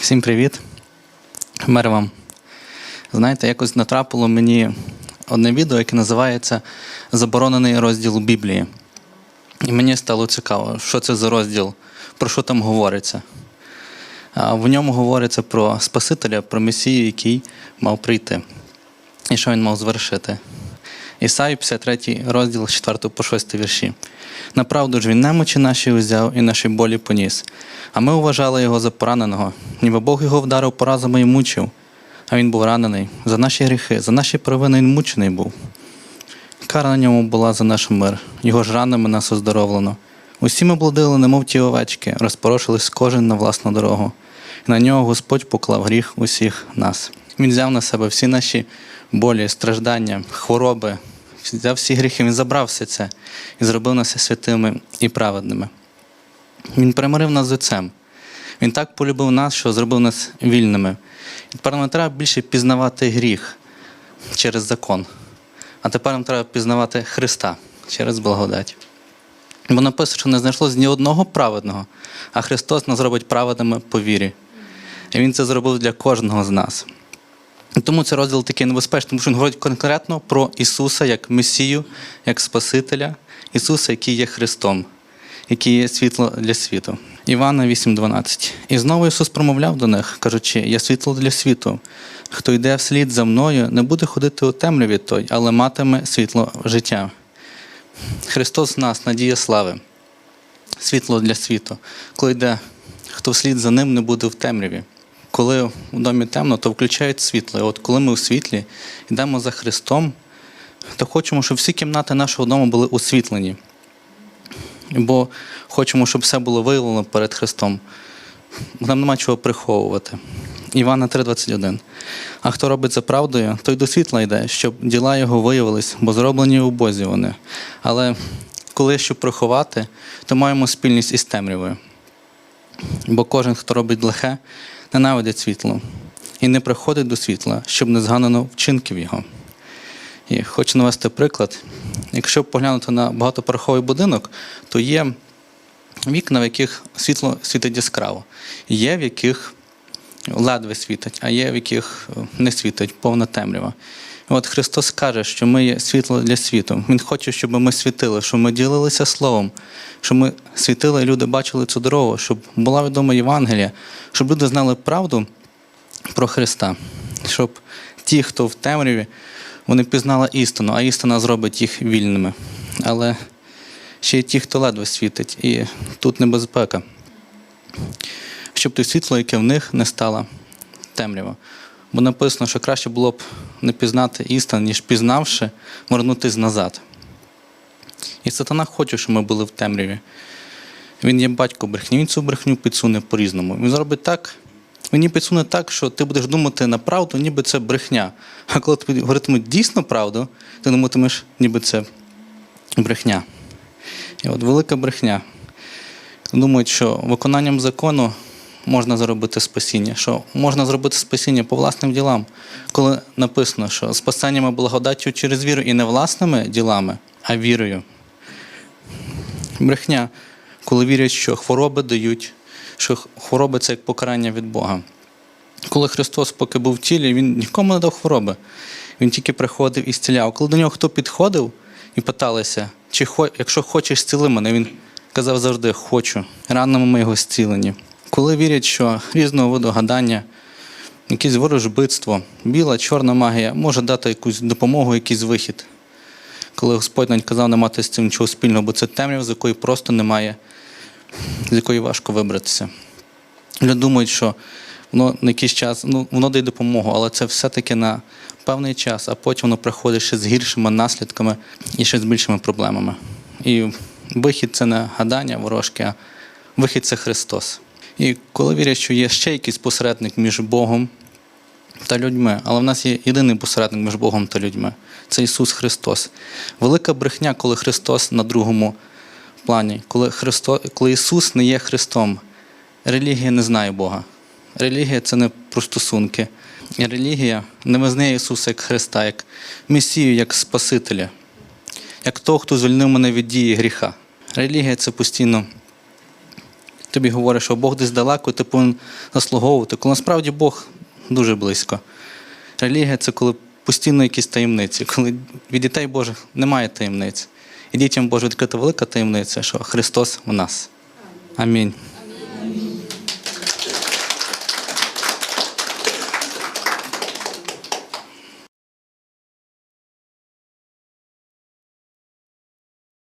Всім привіт. Мир вам. Знаєте, якось натрапило мені одне відео, яке називається Заборонений розділ Біблії. І мені стало цікаво, що це за розділ, про що там говориться. В ньому говориться про Спасителя, про Месію, який мав прийти, і що він мав звершити. Ісаї 53 розділ 4 по 6 вірші. Направду ж він немочі наші узяв і наші болі поніс. А ми вважали його за пораненого, ніби Бог його вдарив поразами і мучив. А він був ранений за наші гріхи, за наші провини він мучений був. Кара на ньому була за наш мир, його ж ранами нас оздоровлено. Усі ми блудили, немов ті овечки, розпорошились кожен на власну дорогу. На нього Господь поклав гріх усіх нас. Він взяв на себе всі наші болі, страждання, хвороби, взяв всі гріхи, він забрав все це і зробив нас святими і праведними. Він примирив нас з Отцем. Він так полюбив нас, що зробив нас вільними. І тепер нам треба більше пізнавати гріх через закон. А тепер нам треба пізнавати Христа через благодать. Бо написано, що не знайшлося ні одного праведного, а Христос нас зробить праведними по вірі. І Він це зробив для кожного з нас. Тому цей розділ такий небезпечний, тому що він говорить конкретно про Ісуса як Месію, як Спасителя, Ісуса, який є Христом, який є світло для світу. Івана 8:12. І знову Ісус промовляв до них, кажучи: Я світло для світу. Хто йде вслід за мною, не буде ходити у темряві той, але матиме світло життя. Христос в нас, надія слави, світло для світу. Коли йде, хто вслід за ним не буде в темряві. Коли в домі темно, то включають світло. І от коли ми у світлі йдемо за Христом, то хочемо, щоб всі кімнати нашого дому були освітлені. Бо хочемо, щоб все було виявлено перед Христом. Нам нема чого приховувати. Івана 3,21. А хто робить за правдою, той до світла йде, щоб діла його виявились, бо зроблені у Бозі вони. Але коли щоб приховати, то маємо спільність із темрявою. Бо кожен, хто робить лихе, ненавидить світло і не приходить до світла, щоб не зганено вчинків його. І хочу навести приклад. Якщо поглянути на багатоповерховий будинок, то є вікна, в яких світло світить яскраво, є в яких ледве світить, а є в яких е, не світить, повна темрява. От Христос каже, що ми є світло для світу. Він хоче, щоб ми світили, щоб ми ділилися Словом, щоб ми світили, і люди бачили цю дорогу, щоб була відома Євангелія, щоб люди знали правду про Христа, щоб ті, хто в темряві, вони пізнали істину, а істина зробить їх вільними. Але ще й ті, хто ледве світить, і тут небезпека. Щоб те світло, яке в них не стало темрява. Бо написано, що краще було б не пізнати істину, ніж пізнавши, вернутись назад. І сатана хоче, щоб ми були в темряві. Він є батько брехні, він цю брехню підсуне по-різному. Він зробить так, він її підсуне так, що ти будеш думати на правду, ніби це брехня. А коли тобі говоритимуть дійсно правду, ти думатимеш, ніби це брехня. І от велика брехня. Думають, що виконанням закону можна зробити спасіння, що можна зробити спасіння по власним ділам, коли написано, що спасеннями благодаттю через віру і не власними ділами, а вірою. Брехня, коли вірять, що хвороби дають, що хвороби це як покарання від Бога. Коли Христос, поки був в тілі, Він нікому не дав хвороби. Він тільки приходив і зціляв. Коли до нього хто підходив і питалися, чи якщо хочеш зціли мене, він казав завжди хочу. Ранами ми його зцілені. Коли вірять, що різного виду гадання, якесь ворожбитство, біла, чорна магія може дати якусь допомогу, якийсь вихід. Коли Господь навіть казав не мати з цим нічого спільного, бо це темрява, з якої просто немає, з якої важко вибратися. Люди думають, що воно на якийсь час, ну, воно дає допомогу, але це все-таки на певний час, а потім воно приходить ще з гіршими наслідками і ще з більшими проблемами. І вихід це не гадання ворожке, а вихід це Христос. І коли вірять, що є ще якийсь посередник між Богом та людьми, але в нас є єдиний посередник між Богом та людьми це Ісус Христос. Велика брехня, коли Христос на другому плані, коли, Христо, коли Ісус не є Христом, релігія не знає Бога. Релігія це не про стосунки. Релігія не визнає Ісуса як Христа, як Месію, як Спасителя, як того, хто звільнив мене від дії гріха. Релігія це постійно тобі говорять, що Бог десь далеко, ти повинен заслуговувати, коли насправді Бог дуже близько. Релігія це коли постійно якісь таємниці, коли від дітей Божих немає таємниць. І дітям Боже відкрита велика таємниця, що Христос в нас. Амінь.